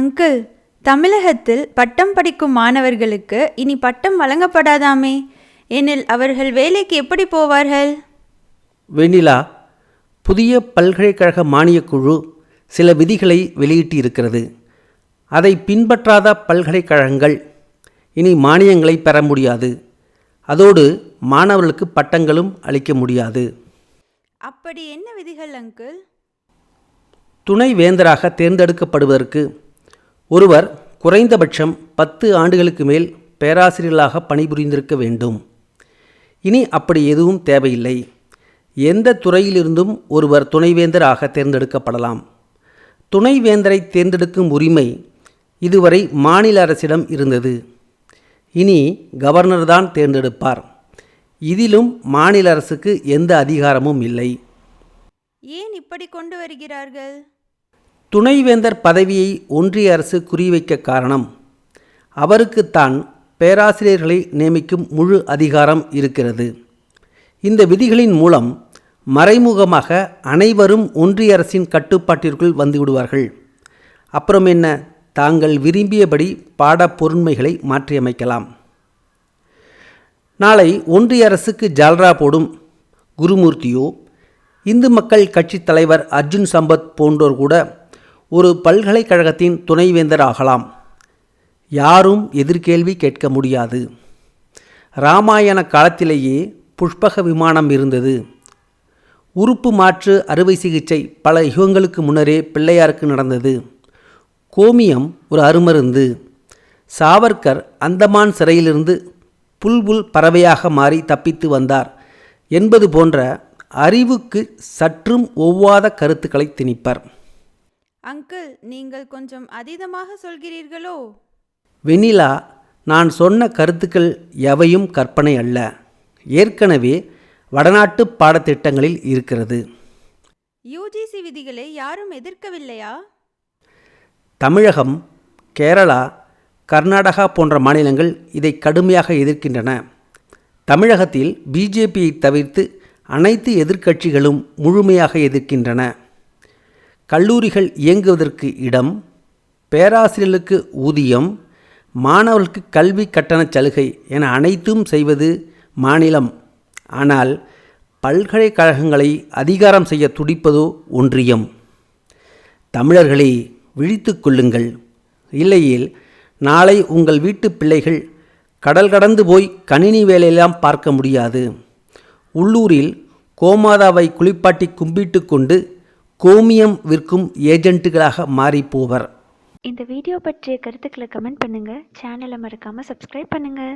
Uncle தமிழகத்தில் பட்டம் படிக்கும் மாணவர்களுக்கு இனி பட்டம் வழங்கப்படாதாமே? எனில் அவர்கள் வேலைக்கு எப்படி போவார்கள்? வெண்ணிலா புதிய பல்கலைக்கழக மானியக் குழு சில விதிகளை வெளியிட்டு இருக்கிறது அதை பின்பற்றாத பல்கலைக்கழகங்கள் இனி மானியங்களை பெற முடியாது. அதோடு மாணவர்களுக்கு பட்டங்களும் அளிக்க முடியாது. அப்படி என்ன விதிகள் அங்கிள்? துணை வேந்தராக தேர்ந்தெடுக்கப்படுவதற்கு ஒருவர் குறைந்தபட்சம் பத்து ஆண்டுகளுக்கு மேல் பேராசிரியர்களாக பணிபுரிந்திருக்க வேண்டும். இனி அப்படி எதுவும் தேவையில்லை. எந்த துறையிலிருந்தும் ஒருவர் துணைவேந்தராக தேர்ந்தெடுக்கப்படலாம். துணைவேந்தரை தேர்ந்தெடுக்கும் உரிமை இதுவரை மாநில அரசிடம் இருந்தது. இனி கவர்னர் தான் தேர்ந்தெடுப்பார். இதிலும் மாநில அரசுக்கு எந்த அதிகாரமும் இல்லை. ஏன் இப்படி கொண்டு வருகிறார்கள்? துணைவேந்தர் பதவியை ஒன்றிய அரசு குறிவைக்க காரணம் அவருக்குத்தான் பேராசிரியர்களை நியமிக்கும் முழு அதிகாரம் இருக்கிறது. இந்த விதிகளின் மூலம் மறைமுகமாக அனைவரும் ஒன்றிய அரசின் கட்டுப்பாட்டிற்குள் வந்துவிடுவார்கள். அப்புறம் என்ன? தாங்கள் விரும்பியபடி பாடப் பொருண்மைகளை மாற்றியமைக்கலாம். நாளை ஒன்றிய அரசுக்கு ஜால்ரா போடும் குருமூர்த்தியோ இந்து மக்கள் கட்சித் தலைவர் அர்ஜுன் சம்பத் போன்றோர் கூட ஒரு பல்கலைக்கழகத்தின் துணைவேந்தர் ஆகலாம் யாரும் எதிர்கேள்வி கேட்க முடியாது. ராமாயண காலத்திலேயே புஷ்பக விமானம் இருந்தது. உறுப்பு மாற்று அறுவை சிகிச்சை பல யுகங்களுக்கு முன்னரே பிள்ளையாருக்கு நடந்தது. கோமியம் ஒரு அருமருந்து. சாவர்கர் அந்தமான் சிறையிலிருந்து புல்புல் பறவையாக மாறி தப்பித்து வந்தார் என்பது போன்ற அறிவுக்கு சற்றும் ஒவ்வாத கருத்துக்களை திணிப்பர். அங்கிள் நீங்கள் கொஞ்சம் அதீதமாக சொல்கிறீர்களோ? வெண்ணிலா நான் சொன்ன கருத்துக்கள் எவையும் கற்பனை அல்ல. ஏற்கனவே வடநாட்டு பாடத்திட்டங்களில் இருக்கிறது. யூஜிசி விதிகளை யாரும் எதிர்க்கவில்லையா? தமிழகம் கேரளா கர்நாடகா போன்ற மாநிலங்கள் இதை கடுமையாக எதிர்க்கின்றன. தமிழகத்தில் பிஜேபியை தவிர்த்து அனைத்து எதிர்க்கட்சிகளும் முழுமையாக எதிர்க்கின்றன. கல்லூரிகள் இயங்குவதற்கு இடம் பேராசிரியர்களுக்கு ஊதியம் மாணவர்களுக்கு கல்வி கட்டணச் சலுகை என அனைத்தும் செய்வது மாநிலம். ஆனால் பல்கலைக்கழகங்களை அதிகாரம் செய்ய துடிப்பதோ ஒன்றியம். தமிழர்களே விழித்து கொள்ளுங்கள். இல்லையேல் நாளை உங்கள் வீட்டு பிள்ளைகள் கடல் கடந்து போய் கணினி வேலையெல்லாம் பார்க்க முடியாது. உள்ளூரில் கோமாதாவை குளிப்பாட்டி கும்பிட்டு கொண்டு கோமியம் விற்கும் ஏஜென்ட்டுகளாக மாறிப்போவர். இந்த வீடியோ பற்றிய கருத்துக்களை கமெண்ட் பண்ணுங்கள் சேனலை மறக்காமல் சப்ஸ்கிரைப் பண்ணுங்கள்